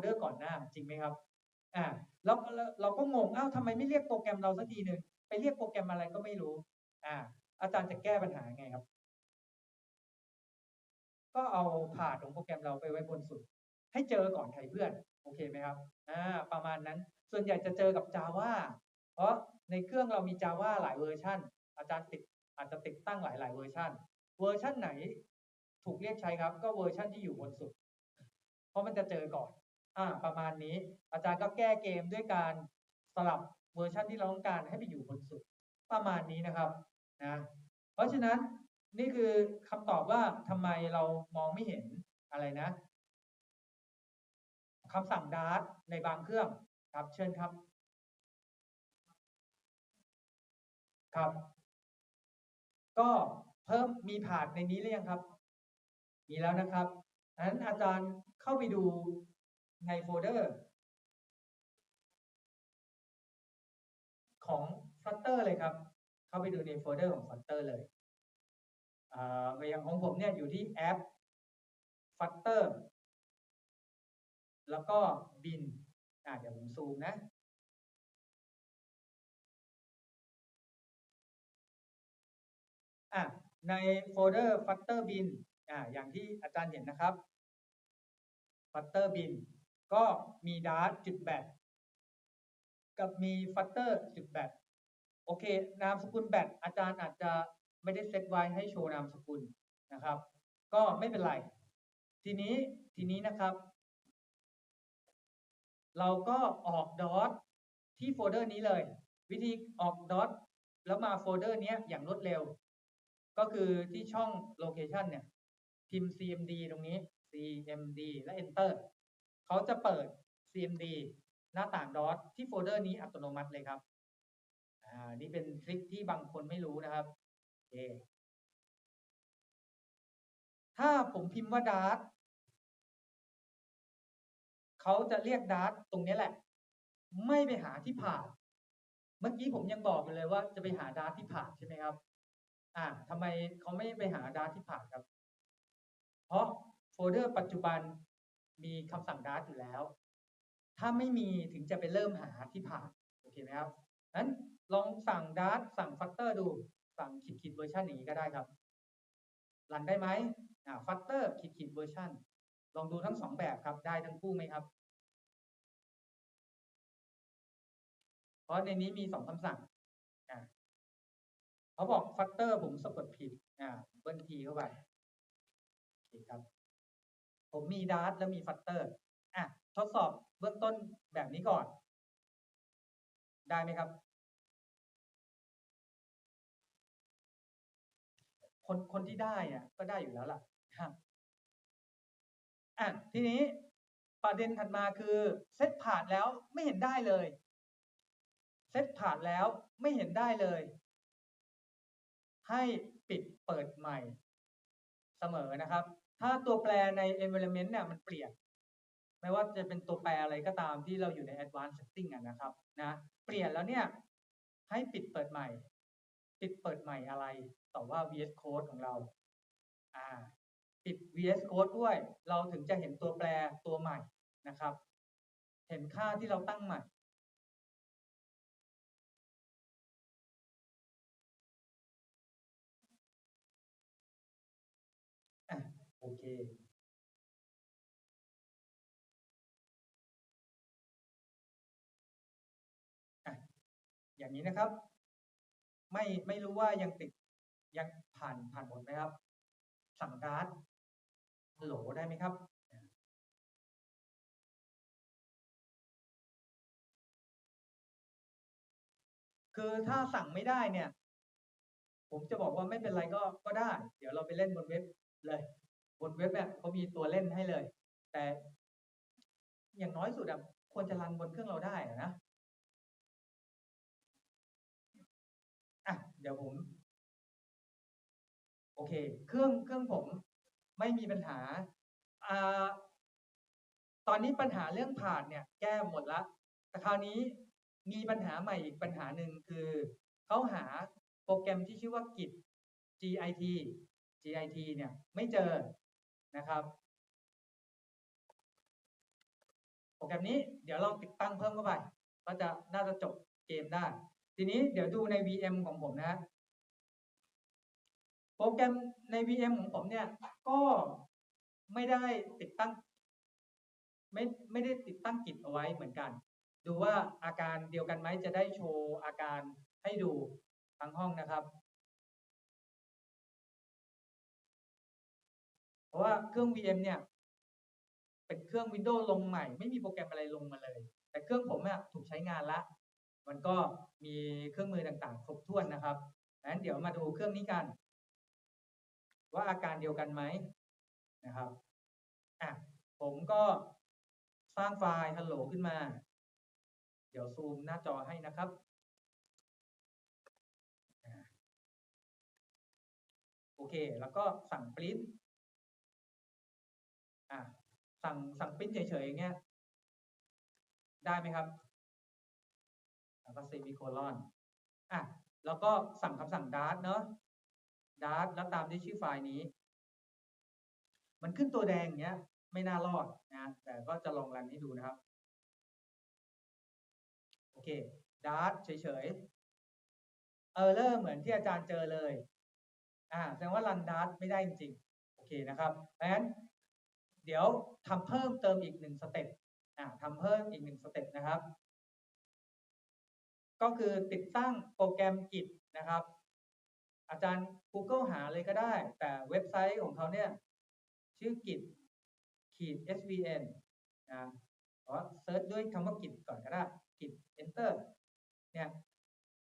เดอร์ก่อนหน้าจริงไหมครับอ่าแล้วเราก็งงอ้าวทำไมไม่เรียกโปรแกรมเราสักทีหนึ่งไปเรียกโปรแกรมอะไรก็ไม่รู้ อ่า อาจารย์จะแก้ปัญหาไงครับ ก็เอาผ่าของโปรแกรมเราไปไว้บนสุด ให้เจอก่อนใครเพื่อนโอเคไหมครับอ่าประมาณนั้นส่วนใหญ่จะเจอกับ Java เพราะในเครื่องเรามี Java หลายเวอร์ชันอาจารย์ติดอาจจะติดตั้งหลายหลายๆเวอร์ชันเวอร์ชันไหนถูกเรียกใช้ครับ ก็เวอร์ชันที่อยู่บนสุด เพราะมันจะเจอก่อน อ่าประมาณนี้ อาจารย์ก็แก้เกมด้วยการสลับเวอร์ชันที่เราต้องการให้ไปอยู่บนสุดประมาณนี้นะครับนะเพราะฉะนั้นนี่คือคำตอบว่าทำไมเรามองไม่เห็นอะไรนะคำสั่ง dart ในบางเครื่องครับเชิญครับ ครับ ก็เพิ่มมีผ่านในนี้หรือยังครับ มีแล้วนะครับดังนั้นอาจารย์เข้าไปดู ในโฟลเดอร์ ของ Flutter เลยครับ เข้าไปดูในโฟลเดอร์ของ Flutter เลยอ่อย่างของผมเนี่ยอยู่ที่แอป Flutter แล้วก็บินอ่าเดี๋ยวผมซูมนะอะในโฟลเดอร์ Flutter bin อ่าอย่างที่อาจารย์เห็นนะครับ Flutter bin ก็มี Dart จุดแบตกับมี Flutter จุดแบตโอเค นามสกุลแบตอาจารย์อาจจะไม่ได้เซตไว้ให้โชว์นามสกุลนะครับ ก็ไม่เป็นไร ทีนี้ทีนี้นะครับ เราก็ออกดอทที่โฟลเดอร์นี้เลย วิธีออกดอทแล้วมาโฟลเดอร์นี้อย่างรวดเร็ว ก็คือที่ช่อง location เนี่ยพิมพ์ cmd ตรงนี้ cmd และ enter เขาจะเปิด cmd หน้าต่างดอทที่โฟลเดอร์นี้อัตโนมัติเลยครับ อ่า นี่เป็นทริคที่บางคนไม่รู้นะครับโอเคถ้าผมพิมพ์ว่า dart เขาจะเรียก dart ตรงนี้แหละ ไม่ไปหาที่ผ่าน เมื่อกี้ผมยังบอกอยู่เลยว่าจะไปหา dart ที่ผ่านใช่ไหมครับ อ่าทำไมเขาไม่ไปหา dart ที่ผ่านครับ เพราะโฟลเดอร์ปัจจุบัน มีคำสั่ง dart อยู่แล้ว ถ้าไม่มีถึงจะไปเริ่มหาที่ผ่านโอเคไหมครับนั้นลองสั่ง dart สั่ง flutter ดู สั่งขีดขีดเวอร์ชันอย่างนี้ก็ได้ครับรันได้ไหมอ่า flutter ขีดขีดเวอร์ชันลองดูทั้งสองแบบครับ ได้ทั้งคู่ไหมครับ เพราะในนี้มีสองคำสั่งอ่าเขาบอก flutter ผมสะกดผิดอ่าเบิ้ลทีเข้าไปโอเคครับ ผมมี dart แล้วมี flutter อะทดสอบเบื้องต้นแบบนี้ก่อน ได้ไหมครับ คนคนที่ได้อะก็ได้อยู่แล้วล่ะครับอะทีนี้ประเด็นถัดมาคือเซตผ่านแล้วไม่เห็นได้เลยเซตผ่านแล้วไม่เห็นได้เลย ให้ปิดเปิดใหม่เสมอนะครับ ถ้าตัวแปรใน environment เนี่ยมันเปลี่ยน ไม่ว่าจะเป็นตัวแปรอะไรก็ตามที่เราอยู่ใน advanced setting นะครับนะเปลี่ยนแล้วเนี่ยให้ปิดเปิดใหม่ ปิดเปิดใหม่อะไรต่อว่า VS Code ของเราอ่าปิด VS Code ด้วย เราถึงจะเห็นตัวแปรตัวใหม่นะครับ เห็นค่าที่เราตั้งใหม่ โอเคอ่อย่างนี้นะครับ ไม่ไม่รู้ว่ายังติดยังผ่านผ่านหมดไหมครับ สั่งการ์ดโหลได้ไหมครับคือถ้าสั่งไม่ได้เนี่ย ผมจะบอกว่าไม่เป็นไรก็ก็ได้ เดี๋ยวเราไปเล่นบนเว็บเลย บนเว็บเนี่ยเขามีตัวเล่นให้เลย แต่อย่างน้อยสุดอะควรจะรันบนเครื่องเราได้อนะอะเดี๋ยวผม โอเค เครื่องเครื่องผมไม่มีปัญหาอ่าตอนนี้ปัญหาเรื่องผ่านเนี่ย แก้หมดละแต่คราวนี้มีปัญหาใหม่อีกปัญหาหนึ่งคือเขาหาโปรแกรมที่ชื่อว่า Git GIT GIT เนี่ย ไม่เจอ นะครับ โปรแกรมนี้เดี๋ยวลองติดตั้งเพิ่มเข้าไป ก็จะน่าจะจบเกมได้ ทีนี้เดี๋ยวดูใน VM ของผมนะโปรแกรมใน VM ของผมเนี่ย ก็ไม่ได้ติดตั้ง ไม่ไม่ได้ติดตั้งกิจเอาไว้เหมือนกัน ดูว่าอาการเดียวกันไหมจะได้โชว์อาการให้ดูทั้งห้องนะครับ ราะว่าเครื่อง VM เนี่ย เป็นเครื่อง Windows ลงใหม่ ไม่มีโปรแกรมอะไรลงมาเลย แต่เครื่องผมอะถูกใช้งานละ มันก็มีเครื่องมือต่างๆ ครบถ้วนนะครับงั้นเดี๋ยวมาดูเครื่องนี้กัน ว่าอาการเดียวกันไหมนะครับอะผมก็สร้างไฟล์ hello ขึ้นมา เดี๋ยวซูมหน้าจอให้นะครับโอเค แล้วก็สั่งปริ้น สั่งสั่งปริ้นเฉยๆอย่างเงี้ย ได้ไหมครับแล้วก็เซมิโคลอนอะแล้วก็สั่งคำสั่ง dart เนอะ dart แล้วตามด้วยชื่อไฟล์นี้ มันขึ้นตัวแดงอย่างเงี้ย ไม่น่ารอดนะแต่ก็จะลองรันให้ดูนะครับ โอเค dart เฉยๆ error เหมือนที่อาจารย์เจอเลย อ่าแสดงว่ารัน dart ไม่ได้จริงๆ โอเคนะครับเพราะฉะนั้น เดี๋ยวทำเพิ่มเติมอีกหนึ่งสเต็ปทำเพิ่มอีกหนึ่งสเต็ปนะครับ ก็คือติดตั้งโปรแกรมกิจนะครับ อาจารย์ Google หาเลยก็ได้ แต่เว็บไซต์ของเขาเนี่ยชื่อกิจขีด svn นะเพราะเซิร์ชด้วยคำว่ากิจก่อนก็ได้กิจ enter เนี่ย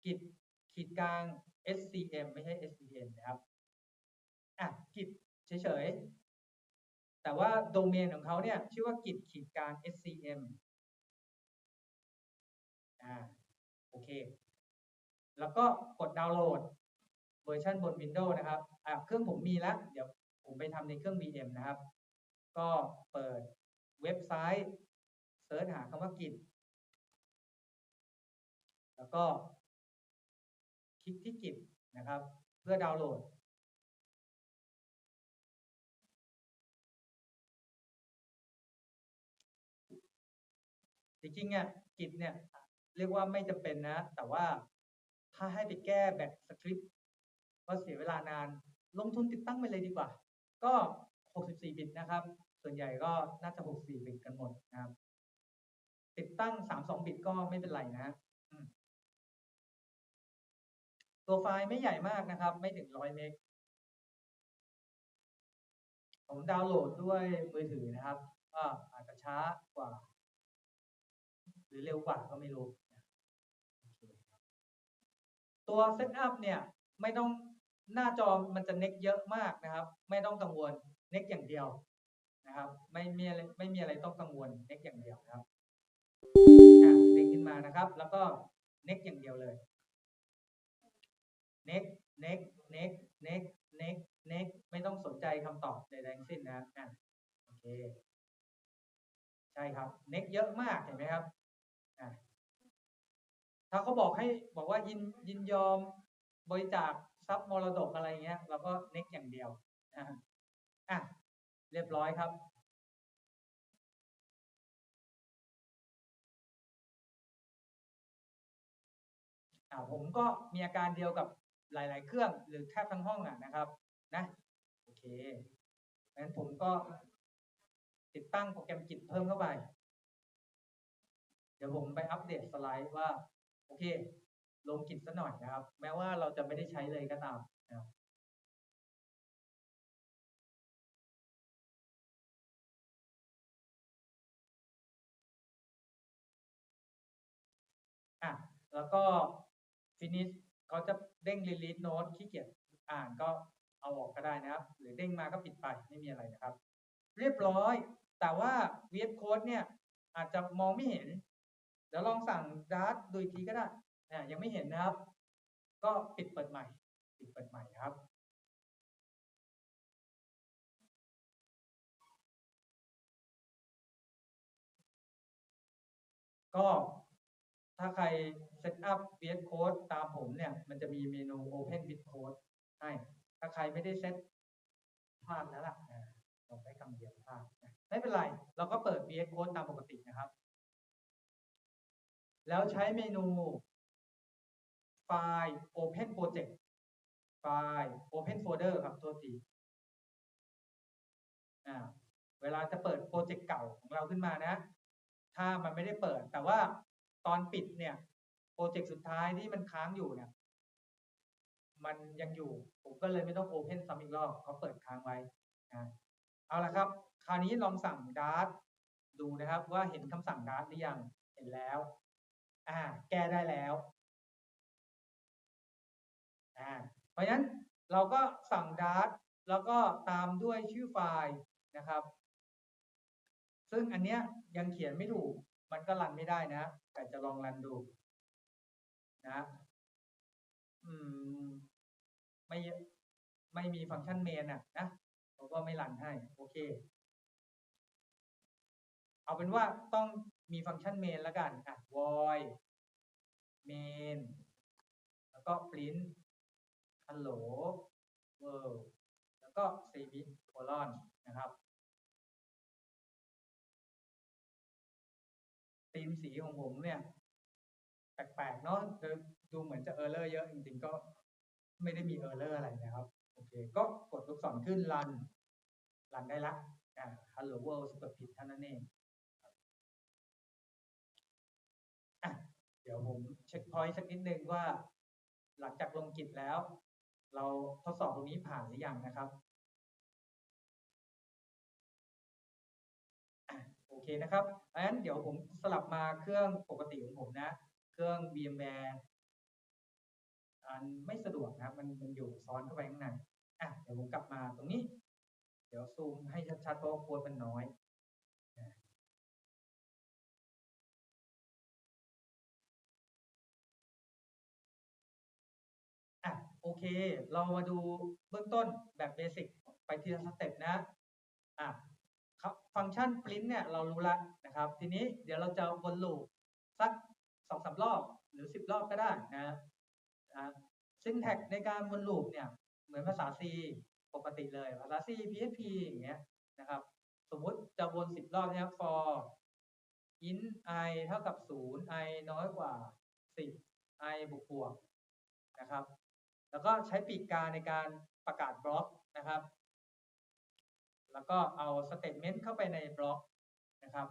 กิจขีดกลาง scm ไม่ใช่ svn นะครับ อะกิจเฉยๆ แต่ว่าโดเมนของเขาเนี่ยชื่อว่ากิจขีดกลาง scm อ่าโอเค แล้วก็กดดาวน์โหลดเวอร์ชันบน Windows นะครับอ่าเครื่องผมมีแล้ว เดี๋ยวผมไปทำในเครื่อง VM นะครับ ก็เปิดเว็บไซต์เซิร์ชหาคำว่ากิจ แล้วก็คลิกที่กิจนะครับ เพื่อดาวน์โหลด จริงๆเนี่ยกิจเนี่ยเรียกว่าไม่จำเป็นนะ แต่ว่าถ้าให้ไปแก้แบบสคริปต์ก็เสียเวลานาน ลงทุนติดตั้งไปเลยดีกว่า ก็ 64 บิตนะครับ ส่วนใหญ่ก็น่าจะ 64 บิตกันหมดนะครับ ติดตั้ง 32 บิตก็ไม่เป็นไรนะ ตัวไฟล์ไม่ใหญ่มากนะครับ ไม่ถึง 100 เมกผมดาวน์โหลดด้วยมือถือนะครับ ก็อาจจะช้ากว่า หรือเร็วกว่าก็ไม่รู้ ตัวเซตอัพเนี่ยไม่ต้องหน้าจอมันจะเน็กเยอะมากนะครับ ไม่ต้องกังวลเน็กอย่างเดียวนะครับ ไม่มีอะไรไม่มีอะไรต้องกังวลเน็กอย่างเดียวครับอะเด้งขึ้นมานะครับ แล้วก็เน็กอย่างเดียวเลยเน็กเน็กเน็กเน็กเน็กเน็กไม่ต้องสนใจคำตอบใดๆทั้งสิ้นนะอะโอเคใช่ครับเน็กเยอะมากเห็นไหมครับ ถ้าเขาบอกให้บอกว่ายินยินยอมบริจาคทรัพย์มรดกอะไรเงี้ยเราก็เน็กอย่างเดียวอะเรียบร้อยครับอ่าผมก็มีอาการเดียวกับหลาย ๆ เครื่องหรือแทบทั้งห้องอะนะครับ นะโอเคงั้นผมก็ติดตั้งโปรแกรมกิจเพิ่มเข้าไป ดี๋ยวผมไปอัปเดตสไลด์ว่า โอเค ลงกิจซะหน่อยนะครับ แม้ว่าเราจะไม่ได้ใช้เลยก็ตามนะครับอะแล้วก็ finish เขาจะเด้ง release note ขี้เกียจอ่านก็เอาออกก็ได้นะครับ หรือเด้งมาก็ปิดไปไม่มีอะไรนะครับ เรียบร้อย แต่ว่า VS Code เนี่ยอาจจะมองไม่เห็น เดี๋ยวลองสั่ง Dart ดูอีกทีก็ได้นะยังไม่เห็นนะครับ ก็ปิดเปิดใหม่ ปิดเปิดใหม่ครับก็ถ้าใครเซตอัพ VS Code ตามผมเนี่ย มันจะมีเมนู Open with Code ให้ ถ้าใครไม่ได้เซตพลาดแล้วล่ะลองได้คำเดียวพลาดไม่เป็นไร เราก็เปิด VS Code ตามปกตินะครับ แล้วใช้เมนูไฟล์ Open Project ไฟล์ Open Folder ครับตัวทีอ่าเวลาจะเปิดโปรเจกต์เก่าของเราขึ้นมานะ ถ้ามันไม่ได้เปิด แต่ว่าตอนปิดเนี่ยโปรเจกต์สุดท้ายที่มันค้างอยู่เนี่ยมันยังอยู่ ผมก็เลยไม่ต้องโอเพนซ้ำอีกรอบเขาเปิดค้างไว้นะเอาละครับ คราวนี้ลองสั่งดาร์ตดูนะครับว่าเห็นคำสั่งดาร์ตหรือยัง เห็นแล้ว อ่า แก้ได้แล้วอ่าเพราะฉะนั้นเราก็สั่งดาร์ตแล้วก็ตามด้วยชื่อไฟล์นะครับ ซึ่งอันเนี้ยยังเขียนไม่ถูก มันก็รันไม่ได้นะ แต่จะลองรันดูนะอืมไม่ไม่มีฟังก์ชันเมนอะนะเราก็ไม่รันให้ โอเค เอาเป็นว่าต้อง มีฟังก์ชันเมนแล้วกันอะ void main แล้วก็ print hello world แล้วก็ semicolon นะครับธีมสีของผมเนี่ย แปลกๆเนาะดูเหมือนจะเออร์เลอร์เยอะ จริงๆก็ไม่ได้มีเออร์เลอร์อะไรนะครับ โอเค ก็กดลูกศรขึ้นรันรันได้ละอ่า hello world สะกดผิดเท่านั้นเอง ดี๋ยวผมเช็คพอยต์สักนิดนึงว่า หลังจากลงกิจแล้ว เราทดสอบตรงนี้ผ่านหรือยังนะครับโอเคนะครับเพราะฉะนั้นเดี๋ยวผมสลับมาเครื่องปกติของผมนะ เครื่อง VMware อันไม่สะดวกนะมันมันอยู่ซ้อนเข้าไปข้างในอะเดี๋ยวผมกลับมาตรงนี้ เดี๋ยวซูมให้ชัดๆเพราะโค้ดมันน้อย เค เรามาดูเบื้องต้นแบบเบสิกไปทีละสเต็ปนะอะครับฟังก์ชัน print เนี่ยเรารู้ล้วนะครับ ทีนี้เดี๋ยวเราจะวนลูปสักสองสารอบหรือสิบรอบก็ได้นะนะซินแท็กในการวนลูปเนี่ยเหมือนภาษา C ปกติเลยภาษา C PHP อย่างเงี้ยนะครับ สมมุติจะวนสิบรอบเนี่ย for int i เท่ากับศูนย์ i น้อยกว่าสิบ i บวกบวกนะครับ แล้วก็ใช้ปีกกาในการประกาศบล็อกนะครับ แล้วก็เอาสเต t เมนต์เข้าไปในบล็อกนะครับ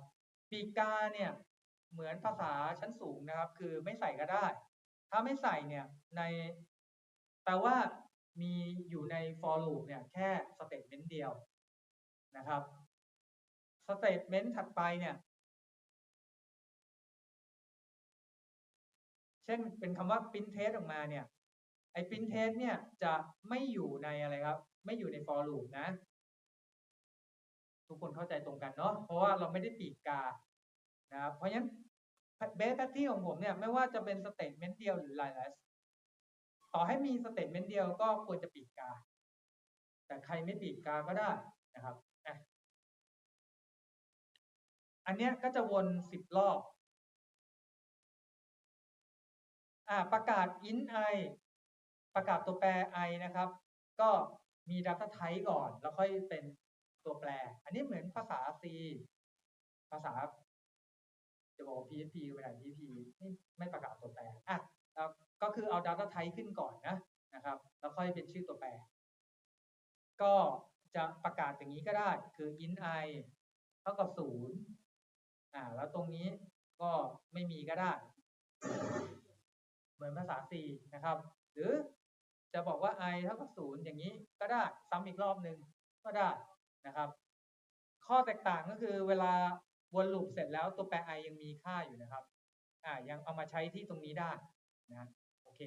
ปีกกาเนี่ยเหมือนภาษาชั้นสูงนะครับ คือไม่ใส่ก็ได้ ถ้าไม่ใส่เนี่ยในแปลว่ามีอยู่ใน for loop เนี่ยแค่สเต t เมนต์เดียวนะครับสเต t เมนต์ถัดไปเนี่ย เช่นเป็นคำว่า print test ออกมาเนี่ย ไอ้ print test เนี่ยจะไม่อยู่ในอะไรครับ ไม่อยู่ใน for loop นะ ทุกคนเข้าใจตรงกันเนาะ เพราะว่าเราไม่ได้ปีกกา นะครับ เพราะฉะนั้นเบสแพทที่ของผมเนี่ยไม่ว่าจะเป็นสเต t เมนต์เดียวหรือหลายๆต่อให้มีสเต t เมนต์เดียวก็ควรจะปีกกา แต่ใครไม่ปีกกาก็ได้นะครับ อันเนี้ยก็จะวนสิบรอบ อ่าประกาศ int i ประกาศตัวแปร i นะครับ ก็มี data type ก่อน แล้วค่อยเป็นตัวแปร อันนี้เหมือนภาษา C ภาษาจะบอก PHP เวลา PHP ไม่ไม่ประกาศตัวแปรอะก็คือเอา data type ขึ้นก่อนนะนะครับ แล้วค่อยเป็นชื่อตัวแปร ก็จะประกาศอย่างนี้ก็ได้ คือ int i เท่ากับศูนย์อ่า แล้วตรงนี้ก็ไม่มีก็ได้ เหมือนภาษา C นะครับ หรือ จะบอกว่า i เท่ากับศูนย์อย่างนี้ก็ได้ซ้ำอีกรอบหนึ่งก็ได้นะครับ ข้อแตกต่างก็คือเวลาวนลูปเสร็จแล้วตัวแปร i ยังมีค่าอยู่นะครับอ่ายังเอามาใช้ที่ตรงนี้ได้นะโอเค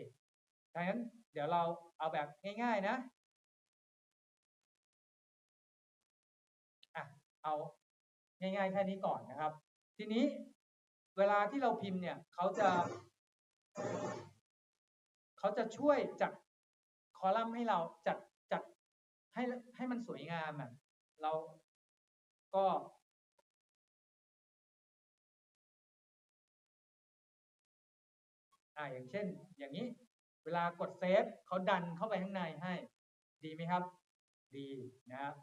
ดังนั้นเดี๋ยวเราเอาแบบง่าย ๆนะอะเอาง่ายๆแค่นี้ก่อนนะครับ ทีนี้เวลาที่เราพิมพ์เนี่ยเขาจะเขาจะช่วยจัด อลัมน์ให้เราจัดจัดให้ให้มันสวยงามอะเราก็อ่าอย่างเช่น อย่างนี้ เวลากดเซฟเขาดันเข้าไปข้างในให้ ดีไหมครับ ดีนะครับ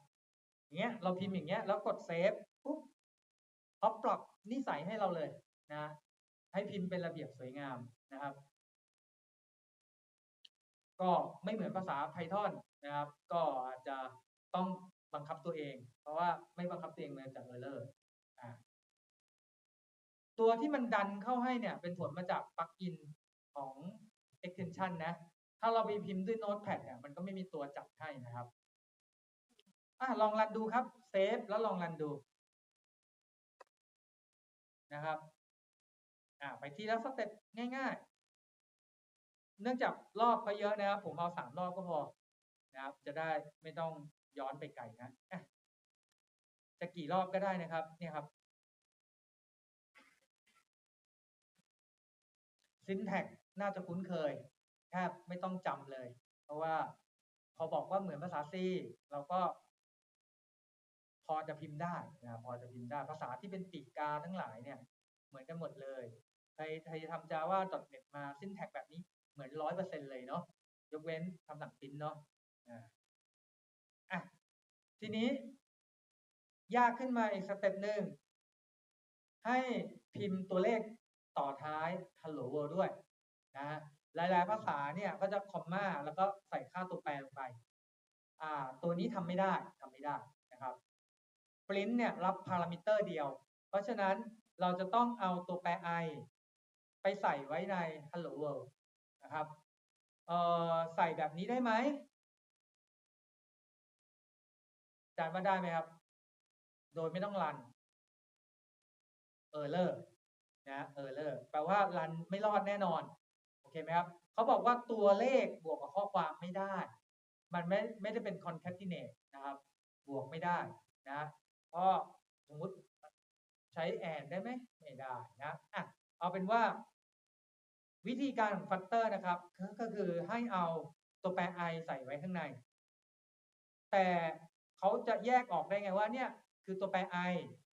อย่างเงี้ยเราพิมพ์อย่างเงี้ยแล้วกดเซฟปุ๊บเขาปรับนิสัยให้เราเลยนะ ให้พิมพ์เป็นระเบียบสวยงามนะครับ ก็ไม่เหมือนภาษา Python นะครับ ก็อาจจะต้องบังคับตัวเอง เพราะว่าไม่บังคับตัวเองมันจะ error อ่าตัวที่มันดันเข้าให้เนี่ย เป็นผลมาจากปลั๊กอินของ extension นะ ถ้าเราไปพิมพ์ด้วย Notepad เนี่ย มันก็ไม่มีตัวจับให้นะครับอะลองรันดูครับ เซฟแล้วลองรันดูนะครับอ่าไปทีละสเต็ปง่าย ๆ เนื่องจากรอบเขาเยอะนะครับ ผมเอาสามรอบก็พอนะครับ จะได้ไม่ต้องย้อนไปไกลนะจะกี่รอบก็ได้นะครับ เนี่ยครับ syntax น่าจะคุ้นเคยแทบไม่ต้องจำเลย เพราะว่าพอบอกว่าเหมือนภาษา C เราก็ พอจะพิมพ์ได้นะพอจะพิมพ์ได้ภาษาที่เป็นปีกกาทั้งหลายเนี่ย เหมือนกันหมดเลยใครใครทำ Java .NET มา syntax แบบนี้ เหมือนร้อยเปอร์เซ็นเลยเนาะยกเว้นคำสั่งพิมพ์เนาะอะทีนี้ ยากขึ้นมาอีกสเต็ปหนึ่งให้พิมพ์ตัวเลขต่อท้าย hello world ด้วยนะหลาย ๆ ภาษาเนี่ยก็จะคอมมาแล้วก็ใส่ค่าตัวแปรลงไป อ่า ตัวนี้ทำไม่ได้ทำไม่ได้นะครับ print เนี่ยรับพารามิเตอร์เดียว เพราะฉะนั้นเราจะต้องเอาตัวแปร i ไปใส่ไว้ใน hello world นะครับเอ่อใส่แบบนี้ได้ไหมจานว่าได้ไหมครับ โดยไม่ต้องรัน error นะ error แปลว่ารันไม่รอดแน่นอน โอเคไหมครับเขาบอกว่าตัวเลขบวกกับข้อความไม่ได้ มันไม่ไม่ได้เป็น concatenate นะครับ บวกไม่ได้นะเพราะสมมติใช้ and ได้ไหมไม่ได้นะอะเอาเป็นว่า วิธีการของ factor นะครับ ก็คือให้เอาตัวแปร i ใส่ไว้ข้างใน แต่เขาจะแยกออกได้ไงว่าเนี่ยคือตัวแปร i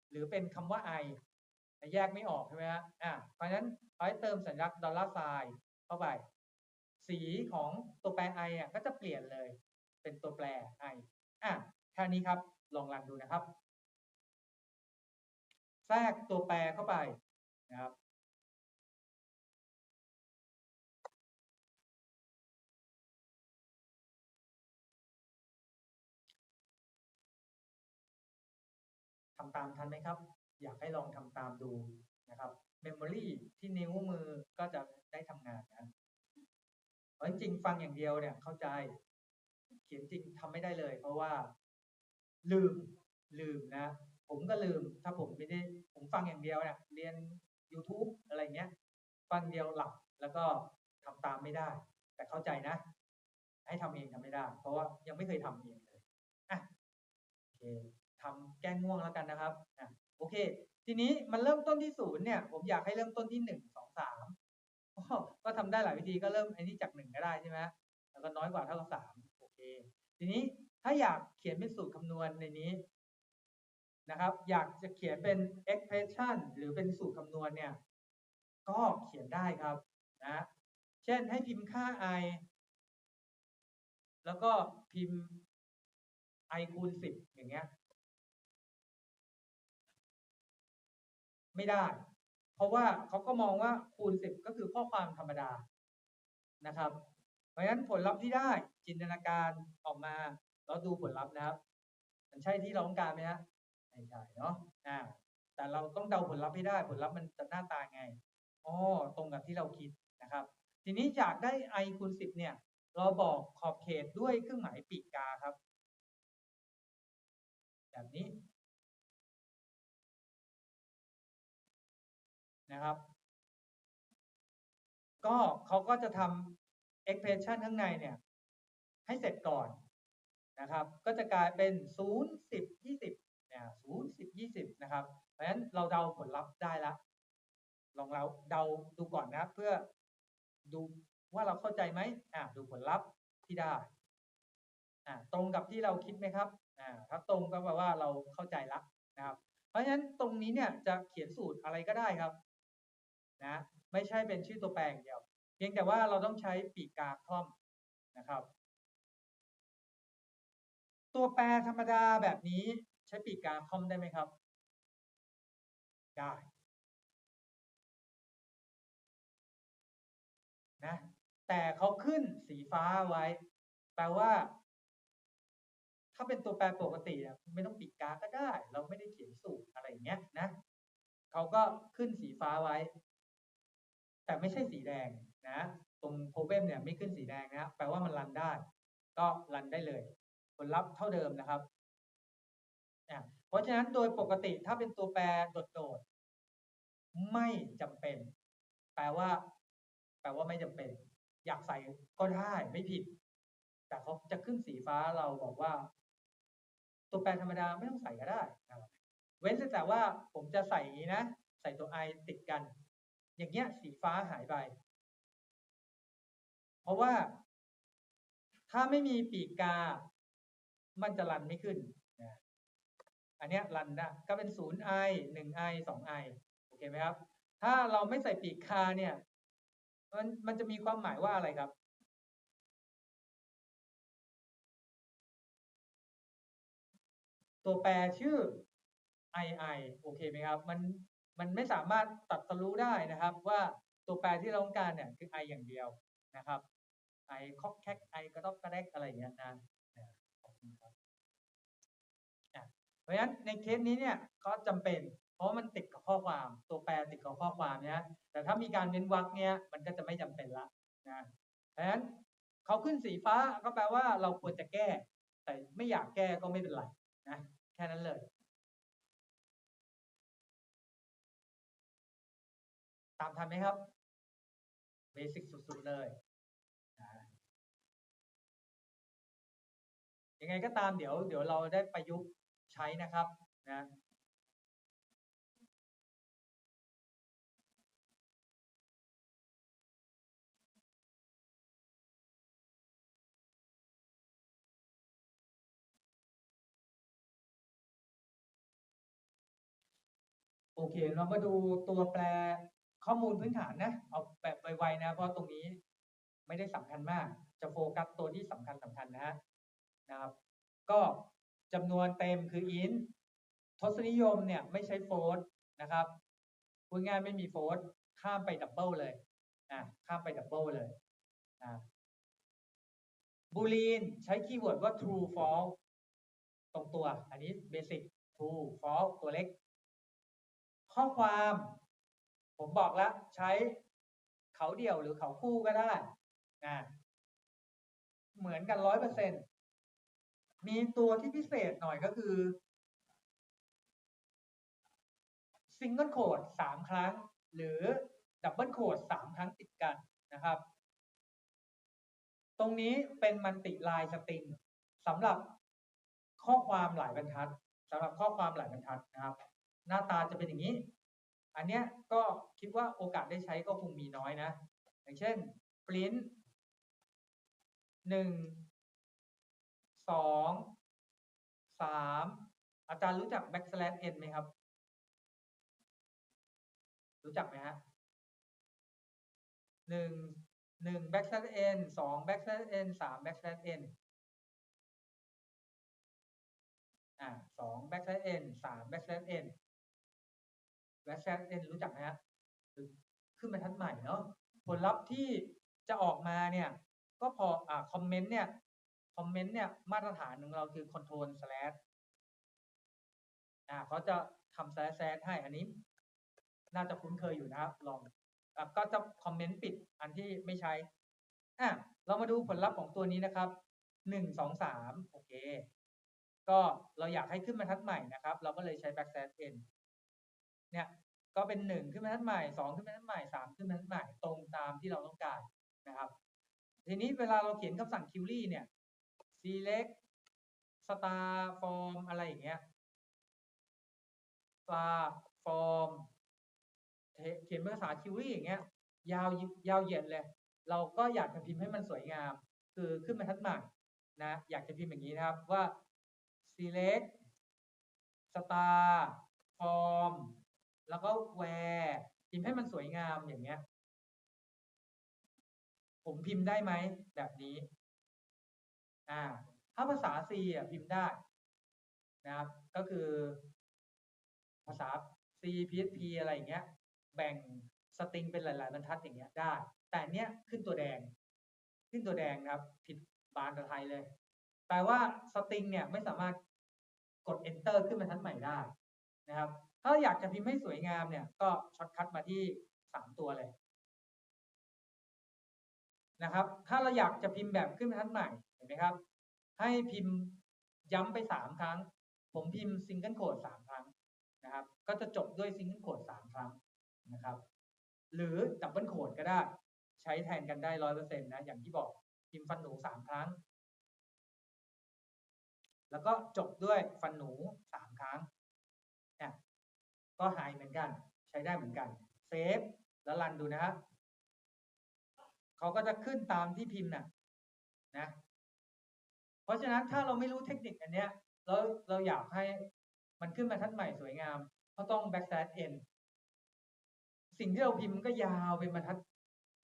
หรือเป็นคำว่า i แยกไม่ออกใช่ไหมฮะอ่าเพราะฉะนั้นเขาให้เติมสัญลักษณ์ดอลลาร์ไซน์เข้าไป สีของตัวแปร i อะก็จะเปลี่ยนเลย เป็นตัวแปร i อะแค่นี้ครับลองรันดูนะครับ แทรกตัวแปรเข้าไปนะครับ ทำตามทันไหมครับ อยากให้ลองทำตามดูนะครับเมมโมรีที่นิ้วมือก็จะได้ทำงานนะเพราะจริงฟังอย่างเดียวเนี่ยเข้าใจ เขียนจริงทำไม่ได้เลย เพราะว่า ลืมลืมนะ ผมก็ลืม ถ้าผมไม่ได้ ผมฟังอย่างเดียวเนี่ยเรียน YouTube อะไรเงี้ย ฟังเดียวหลับแล้วก็ทำตามไม่ได้ แต่เข้าใจนะ ให้ทำเองทำไม่ได้ เพราะว่ายังไม่เคยทำเองเลยอะโอเค ทำแก้ง่วงแล้วกันนะครับอะโอเค ทีนี้มันเริ่มต้นที่ศูนย์เนี่ย ผมอยากให้เริ่มต้นที่หนึ่งสองสามก็ทำได้หลายวิธีก็เริ่มไอ้นี่จากหนึ่งก็ได้ใช่ไหมแล้วก็น้อยกว่าเท่ากับสามโอเค ทีนี้ถ้าอยากเขียนเป็นสูตรคำนวณในนี้นะครับ อยากจะเขียนเป็น expression หรือเป็นสูตรคำนวณเนี่ย ก็เขียนได้ครับนะ เช่นให้พิมพ์ค่า i แล้วก็พิมพ์ i คูณสิบอย่างเงี้ย ไม่ได้ เพราะว่าเขาก็มองว่าคูณสิบก็คือข้อความธรรมดานะครับ เพราะฉะนั้นผลลัพธ์ที่ได้จินตนาการออกมาแล้วดูผลลัพธ์นะครับ มันใช่ที่เราต้องการไหมฮะไม่ใช่เนาะอ่าแต่เราต้องเดาผลลัพธ์ให้ได้ผลลัพธ์มันจะหน้าตาไงอ๋อตรงกับที่เราคิดนะครับ ทีนี้อยากได้ i คูณสิบเนี่ย เราบอกขอบเขตด้วยเครื่องหมายปีกกาครับ แบบนี้ นะครับ ก็เขาก็จะทำ expression ข้างในเนี่ย ให้เสร็จก่อนนะครับ ก็จะกลายเป็น 0 10 20เนี่ย0 10 20 นะครับ เพราะฉะนั้นเราเดาผลลัพธ์ได้ละลองเราเดาดูก่อนนะเพื่อดูว่าเราเข้าใจไหมอ่าดูผลลัพธ์ที่ได้อ่าตรงกับที่เราคิดไหมครับอ่าถ้าตรงก็แปลว่าเราเข้าใจละนะครับ เพราะฉะนั้นตรงนี้เนี่ยจะเขียนสูตรอะไรก็ได้ครับ นะไม่ใช่เป็นชื่อตัวแปรอย่างเดียว เพียงแต่ว่าเราต้องใช้ปีกกาคล่อมนะครับ ตัวแปรธรรมดาแบบนี้ใช้ปีกกาคล่อมได้ไหมครับ ได้นะแต่เขาขึ้นสีฟ้าไว้ แปลว่า ถ้าเป็นตัวแปรปกติอะไม่ต้องปิดกาก็ได้ เราไม่ได้เขียนสูตรอะไรอย่างเงี้ยนะเขาก็ขึ้นสีฟ้าไว้ แต่ไม่ใช่สีแดงนะ ตรงโพเบมเนี่ยไม่ขึ้นสีแดงนะ แปลว่ามันรันได้ ก็รันได้เลย ผลลัพธ์เท่าเดิมนะครับ เพราะฉะนั้นโดยปกติถ้าเป็นตัวแปรโดดๆ ไม่จำเป็น แปลว่า แปลว่าไม่จำเป็น อยากใส่ก็ได้ไม่ผิด แต่เขาจะขึ้นสีฟ้าเราบอกว่า ตัวแปรธรรมดาไม่ต้องใส่ก็ได้ เว้นแต่ว่าผมจะใส่อย่างนี้นะ ใส่ตัว i ติดกัน อย่างเงี้ยสีฟ้าหายไป เพราะว่าถ้าไม่มีปีกกา มันจะรันไม่ขึ้น อันนี้รันได้ก็เป็นศูนย์ i หนึ่ง i สอง i โอเคไหมครับ ถ้าเราไม่ใส่ปีกคาเนี่ย มันมันจะมีความหมายว่าอะไรครับ ตัวแปรชื่อ i i โอเคไหมครับ มัน มันไม่สามารถตัดสรู้ได้นะครับ ว่าตัวแปรที่เราต้องการเนี่ยคือ i อย่างเดียวนะครับ i คอกแคก i กระดอกกระแดกอะไรอย่างเงี้ยนะขอบคุณครับเพราะฉะนั้นในเคสนี้เนี่ยก็จำเป็น เพราะมันติดกับข้อความตัวแปรติดกับข้อความเนี่ยแต่ถ้ามีการเน้นวรรคเนี่ยมันก็จะไม่จำเป็นละนะเพราะฉะนั้นเขาขึ้นสีฟ้าก็แปลว่าเราควรจะแก้ แต่ไม่อยากแก้ก็ไม่เป็นไรนะแค่นั้นเลยามทันไหมครับ เบสิกสุดๆเลยยังไงก็ตามเดี๋ยวเดี๋ยวเราได้ประยุกต์ใช้นะครับนะโอเค เรามาดูตัวแปร ข้อมูลพื้นฐานนะ เอาแบบไวๆนะ เพราะตรงนี้ไม่ได้สำคัญมาก จะโฟกัสตัวที่สำคัญสำคัญนะนะครับ ก็จำนวนเต็มคือ int ทศนิยมเนี่ยไม่ใช้โฟลต์นะครับพูดง่ายไม่มีโฟลต์ข้ามไปดับเบิลเลยนะข้ามไปดับเบิลเลยนะบูลีนใช้คีย์เวิร์ดว่า true false ตรงตัว อันนี้เบสิก true false ตัวเล็ก ข้อความ ผมบอกแล้วใช้เขาเดี่ยวหรือเขาคู่ก็ได้นะเหมือนกันร้อยเปอร์เซ็นต์มีตัวที่พิเศษหน่อยก็คือซิงเกิลโคดสามครั้ง หรือดับเบิลโคดสามครั้งติดกันนะครับ ตรงนี้เป็นมันติลายสตริงสำหรับข้อความหลายบรรทัดสำหรับข้อความหลายบรรทัดนะครับ หน้าตาจะเป็นอย่างนี้ อันเนี้ยก็คิดว่าโอกาสได้ใช้ก็คงมีน้อยนะ อย่างเช่น print หนึ่งสองสามอาจารย์รู้จัก backslash n ไหมครับ รู้จักไหมฮะหนึ่งหนึ่ง backslash n สอง backslash n สาม backslash n อ่าสอง backslash n สาม backslash n backslash n รู้จักไหมฮะขึ้นมาทันใหม่เนาะผลลัพธ์ที่จะออกมาเนี่ย ก็พออ่าคอมเมนต์เนี่ยคอมเมนต์เนี่ยมาตรฐานของเราคือ control slash อ่าเขาจะทำ slash slash ให้อันนี้ น่าจะคุ้นเคยอยู่นะครับ ลองก็จะคอมเมนต์ปิดอันที่ไม่ใช้อะเรามาดูผลลัพธ์ของตัวนี้นะครับหนึ่งสองสามโอเค ก็เราอยากให้ขึ้นมาทัดใหม่นะครับ เราก็เลยใช้ backslash n เนี่ยก็เป็นหนึ่งขึ้นมาทัดใหม่สองขึ้นมาทัดใหม่สามขึ้นมาทัดใหม่ตรงตามที่เราต้องการนะครับ ทีนี้เวลาเราเขียนคำสั่ง query เนี่ย select star form อะไรอย่างเงี้ย star form เขียนภาษาคิวรี่อย่างเงี้ยยาวยาวเหยียดเลย เราก็อยากจะพิมพ์ให้มันสวยงาม คือขึ้นมาทัดหมากนะอยากจะพิมพ์อย่างนี้นะครับว่า select star form แล้วก็ where พิมพ์ให้มันสวยงามอย่างเงี้ย ผมพิมพ์ได้ไหมแบบนี้อ่าถ้าภาษา C อะพิมพ์ได้นะครับ ก็คือ ภาษา C PHP อะไรอย่างเงี้ย แบ่งสตริงเป็นหลาย ๆ บรรทัดอย่างเงี้ยได้ แต่เนี้ยขึ้นตัวแดง ขึ้นตัวแดงนะครับ ผิดบานตัวไทยเลย แปลว่าสตริงเนี่ยไม่สามารถกด enter ขึ้นบรรทัดใหม่ได้นะครับ ถ้าอยากจะพิมพ์ให้สวยงามเนี่ย ก็ช็อตคัทมาที่สามตัวเลยนะครับ ถ้าเราอยากจะพิมพ์แบบขึ้นทัดใหม่เห็นไหมครับ ให้พิมพ์ย้ำไปสามครั้ง ผมพิมพ์ซิงเกิลโคดสามครั้งนะครับ ก็จะจบด้วยซิงเกิลโคดสามครั้งนะครับ หรือดับเบิลโคดก็ได้ ใช้แทนกันได้ร้อยเปอร์เซ็นต์นะ อย่างที่บอกพิมพ์ฟันหนูสามครั้ง แล้วก็จบด้วยฟันหนูสามครั้ง ก็หายเหมือนกัน ใช้ได้เหมือนกันเซฟแล้วรันดูนะครับเขาก็จะขึ้นตามที่พิมพ์น่ะนะ เพราะฉะนั้นถ้าเราไม่รู้เทคนิคอันเนี้ยเราเราอยากให้มันขึ้นมาทัดใหม่สวยงามก็ต้อง backslash n สิ่งที่เราพิมพ์ก็ยาวเป็นบรรทัด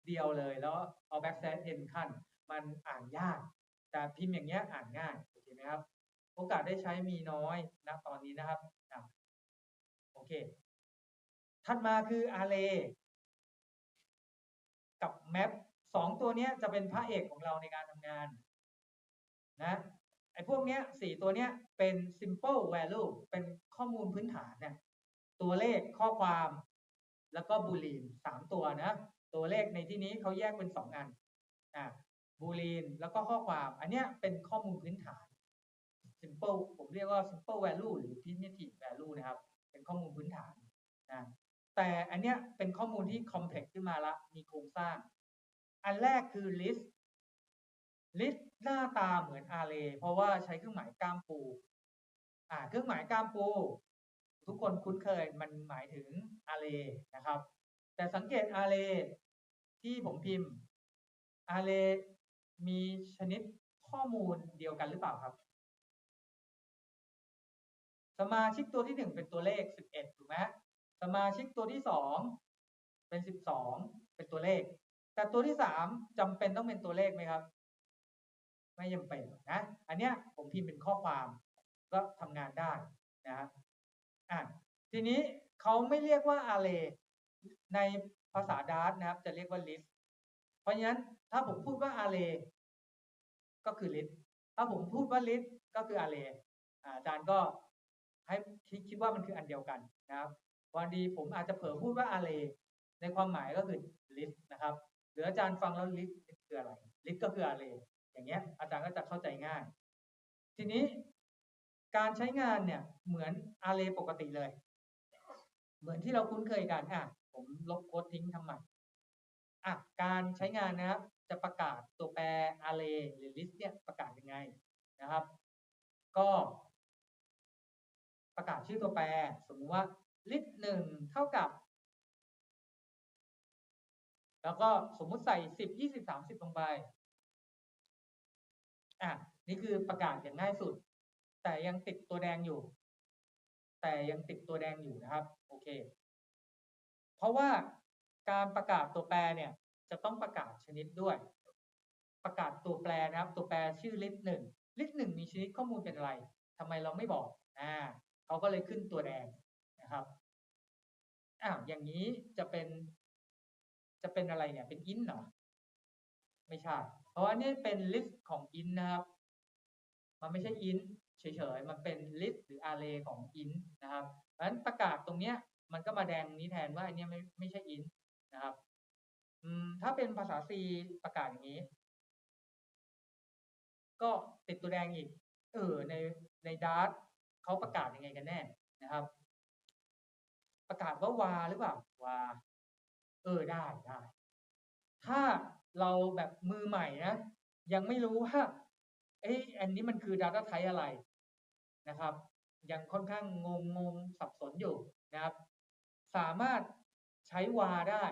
เดียวเลย แล้วเอา backslash n ขั้น มันอ่านยาก แต่พิมพ์อย่างเงี้ยอ่านง่ายโอเคไหมครับ โอกาสได้ใช้มีน้อยนะตอนนี้นะครับ เค ถัดมาคือ array กับ map สองตัวเนี้ยจะเป็นพระเอกของเราในการทำงานนะไอ้พวกเนี้ยสี่ตัวเนี้ยเป็น simple value เป็นข้อมูลพื้นฐานเนี่ยตัวเลขข้อความแล้วก็บูลีนสามตัวนะ ตัวเลขในที่นี้เขาแยกเป็นสองอันอ่าบูลีนแล้วก็ข้อความ อันเนี้ยเป็นข้อมูลพื้นฐาน simple ผมเรียกว่า simple value หรือ primitive value นะครับ เป็นข้อมูลพื้นฐานนะแต่อันเนี้ยเป็นข้อมูลที่ complex ขึ้นมาละมีโครงสร้าง อันแรกคือ list list หน้าตาเหมือน array เพราะว่าใช้เครื่องหมายก้ามปู อ่า เครื่องหมายก้ามปู ทุกคนคุ้นเคยมันหมายถึง array นะครับ แต่สังเกต array ที่ผมพิมพ์ array มีชนิดข้อมูลเดียวกันหรือเปล่าครับ สมาชิกตัวที่หนึ่งเป็นตัวเลขสิบเอ็ดถูกไหมสมาชิกตัวที่สองเป็นสิบสองเป็นตัวเลข แต่ตัวที่สามจำเป็นต้องเป็นตัวเลขไหมครับ ไม่จำเป็นนะ อันเนี้ยผมพิมพ์เป็นข้อความก็ทำงานได้นะฮะอะทีนี้เขาไม่เรียกว่า array ในภาษาดาร์นะครับ จะเรียกว่า list เพราะฉะนั้นถ้าผมพูดว่า array ก็คือ list ถ้าผมพูดว่า list ก็คือ array อาจารย์ก็ ให้คิดว่ามันคืออันเดียวกันนะครับวันดีผมอาจจะเผลอพูดว่า array ในความหมายก็คือ list นะครับหรืออาจารย์ฟังแล้ว list คืออะไร list ก็คือ array อย่างเงี้ยอาจารย์ก็จะเข้าใจง่าย ทีนี้การใช้งานเนี่ยเหมือน array ปกติเลย เหมือนที่เราคุ้นเคยกันอะผมลบโค้ดทิ้งทำไมอะการใช้งานนะครับจะประกาศตัวแปร array หรือ list เนี่ยประกาศยังไงนะครับ ก็ ประกาศชื่อตัวแปร สมมติว่า list หนึ่งเท่ากับ แล้วก็สมมุติใส่สิบยี่สิบสามสิบลงไปอะนี่คือประกาศอย่างง่ายสุด แต่ยังติดตัวแดงอยู่ แต่ยังติดตัวแดงอยู่นะครับ โอเค เพราะว่าการประกาศตัวแปรเนี่ย จะต้องประกาศชนิดด้วย ประกาศตัวแปรนะครับ ตัวแปรชื่อ list หนึ่ง list หนึ่งมีชนิดข้อมูลเป็นอะไรทำไมเราไม่บอก อ่า เขาก็เลยขึ้นตัวแดงนะครับอ้าวอย่างนี้จะเป็น จะเป็นอะไรเนี่ย เป็น int เหรอไม่ใช่ เพราะว่านี่เป็น list ของ int นะครับ มันไม่ใช่ int เฉยๆ มันเป็น list หรือ array ของ int นะครับ เพราะฉะนั้นประกาศตรงเนี้ย มันก็มาแดงนี้แทนว่าอันนี้ไม่ไม่ใช่ int นะครับอืมถ้าเป็นภาษา C ประกาศอย่างนี้ ก็ติดตัวแดงอีก เออในใน Dart เขาประกาศยังไงกันแน่นะครับ ประกาศว่าวาหรือเปล่าวาเออได้ได้ถ้าเราแบบมือใหม่นะ ยังไม่รู้ว่าเอ้อันนี้มันคือ Data Type อะไรนะครับ ยังค่อนข้างงงงงสับสนอยู่นะครับ สามารถใช้วาได้